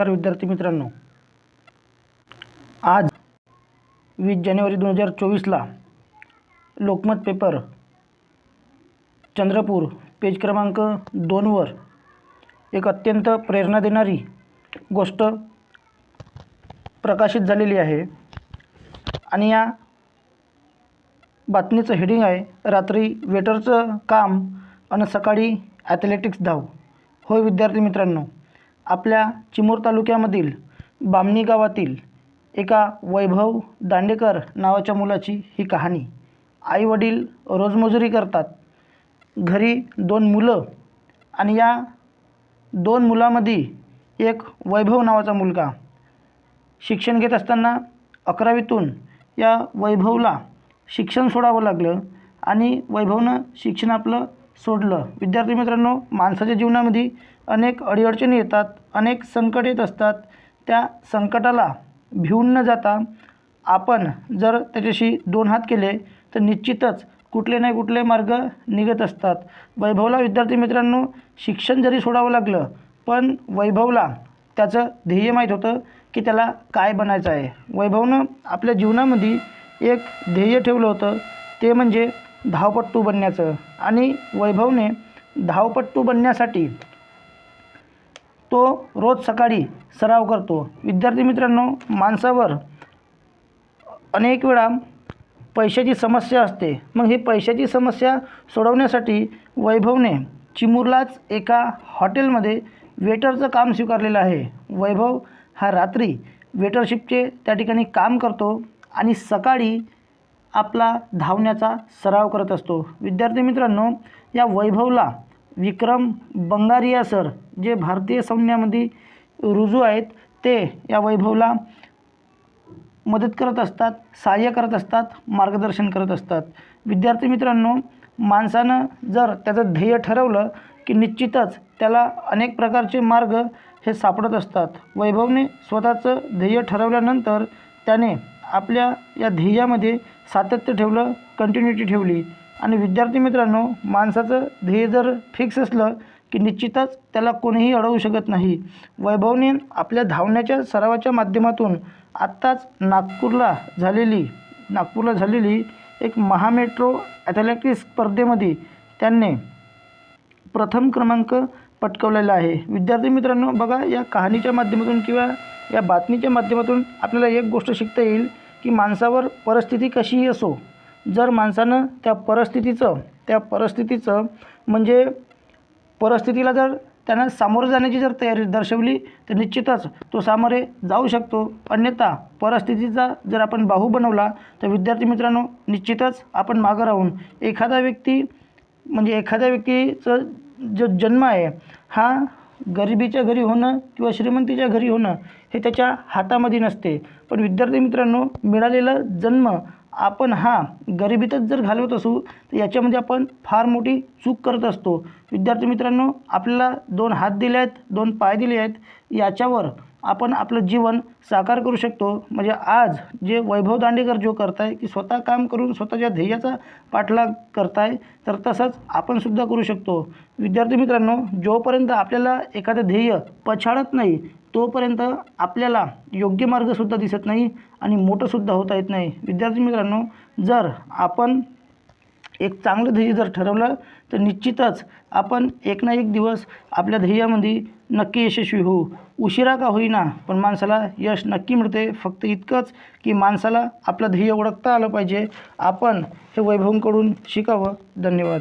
तर विद्यार्थी मित्रांनो. आज वीस जानेवारी दोन हजार चोवीसला लोकमत पेपर चंद्रपूर पेज क्रमांक दोनवर एक अत्यंत प्रेरणा देणारी गोष्ट प्रकाशित झालेली आहे. आणि या बातमीचं हेडिंग आहे रात्री वेटरचं काम आणि सकाळी ॲथलेटिक्स धाव. होय विद्यार्थी मित्रांनो. आपल्या चिमूर तालुक्यामधील बामणी गावातील एका वैभव दांडेकर नावाच्या मुलाची ही कहाणी. आईवडील रोजमजुरी करतात. घरी दोन मुलं आणि या दोन मुलामध्ये एक वैभव नावाचा मुलगा. शिक्षण घेत असताना अकरावीतून या वैभवला शिक्षण सोडावं लागलं आणि वैभवनं शिक्षण आपलं सोडलं. विद्यार्थी मित्रांनो माणसाच्या जीवनामध्ये अनेक अडीअडचणी येतात अनेक संकट येत असतात. त्या संकटाला भिवून न जाता आपण जर त्याच्याशी दोन हात केले तर निश्चितच कुठले नाही कुठले मार्ग निघत असतात. वैभवला विद्यार्थी मित्रांनो शिक्षण जरी सोडावं लागलं पण वैभवला त्याचं ध्येय माहीत होतं की त्याला काय बनायचं आहे. वैभवनं आपल्या जीवनामध्ये एक ध्येय ठेवलं होतं. ते म्हणजे धावपट्टू बनण्याचं. आणि वैभवने धावपट्टू बनण्यासाठी तो रोज सकाळी सराव करतो. विद्यार्थी मित्रांनो माणसावर अनेक वेळा पैशाची समस्या असते. मग ही पैशाची समस्या सोडवण्यासाठी वैभवने चिमूरलाच एका हॉटेलमध्ये वेटरचं काम स्वीकारलेलं आहे. वैभव हा रात्री वेटरशिपचे त्या ठिकाणी काम करतो आणि सकाळी आपला धावण्याचा सराव करत असतो. विद्यार्थी मित्रांनो या वैभवला विक्रम बंगारिया सर जे भारतीय सैन्यामध्ये रुजू आहेत ते या वैभवला मदत करत असतात सहाय्य करत असतात मार्गदर्शन करत असतात. विद्यार्थी मित्रांनो माणसानं जर त्याचं ध्येय ठरवलं की निश्चितच त्याला अनेक प्रकारचे मार्ग हे सापडत असतात. वैभवने स्वतःचं ध्येय ठरवल्यानंतर त्याने आपल्या या ध्येयामध्ये सातत्य ठेवलं कंटिन्युटी ठेवली. आणि विद्यार्थी मित्रांनो माणसाचं ध्येय जर फिक्स असलं की निश्चितच त्याला कोणीही अडवू शकत नाही. वैभवने आपल्या धावण्याच्या सरावाच्या माध्यमातून आत्ताच नागपूरला झालेली नागपूरला झालेली एक महामेट्रो ॲथलेटिक्स स्पर्धेमध्ये त्यांनी प्रथम क्रमांक पटकवलेला आहे. विद्यार्थी मित्रांनो बघा या कहाणीच्या माध्यमातून किंवा या बातमीच्या माध्यमातून आपल्याला एक गोष्ट शिकता येईल की माणसावर परिस्थिती कशीही असो जर माणसानं त्या परिस्थितीचं त्या परिस्थितीचं म्हणजे परिस्थितीला जर त्यानं सामोरं जाण्याची जर तयारी दर्शवली तर निश्चितच तो सामोरे जाऊ शकतो. अन्यथा परिस्थितीचा जर आपण बाहू बनवला तर विद्यार्थी मित्रांनो निश्चितच आपण मागं राहून एखादा व्यक्ती म्हणजे एखाद्या व्यक्तीचं जो जन्म आहे हा गरिबीच्या घरी होणं किंवा श्रीमंतीच्या घरी होणं हे त्याच्या हातामध्ये नसते. पण विद्यार्थी मित्रांनो मिळालेला जन्म आपण हा गरिबीतच जर घालवत असू तर याच्यामध्ये आपण फार मोठी चूक करत असतो. विद्यार्थी मित्रांनो आपल्याला दोन हात दिले आहेत दोन पाय दिले आहेत याच्यावर आपण आपलं जीवन साकार करू शकतो. म्हणजे आज जे वैभव दांडेकर जो करत आहे की स्वतः काम करून स्वतःच्या ध्येयाचा पाठलाग करत आहे तर तसंच आपणसुद्धा करू शकतो. विद्यार्थी मित्रांनो जोपर्यंत आपल्याला एखादं ध्येय पछाडत नाही तोपर्यंत आपल्याला योग्य मार्गसुद्धा दिसत नाही आणि मोठंसुद्धा होता येत नाही. विद्यार्थी मित्रांनो जर आपण एक चांगलं ध्येय जर ठरवलं तर निश्चितच आपण एक ना एक दिवस आपल्या ध्येयामध्ये नक्की यशस्वी होऊ. उशिरा का होईना पण माणसाला यश नक्की मिळते फक्त इतकंच की माणसाला आपलं ध्येय ओळखता आलं पाहिजे. आपण हे वैभवांकडून शिकावं. धन्यवाद.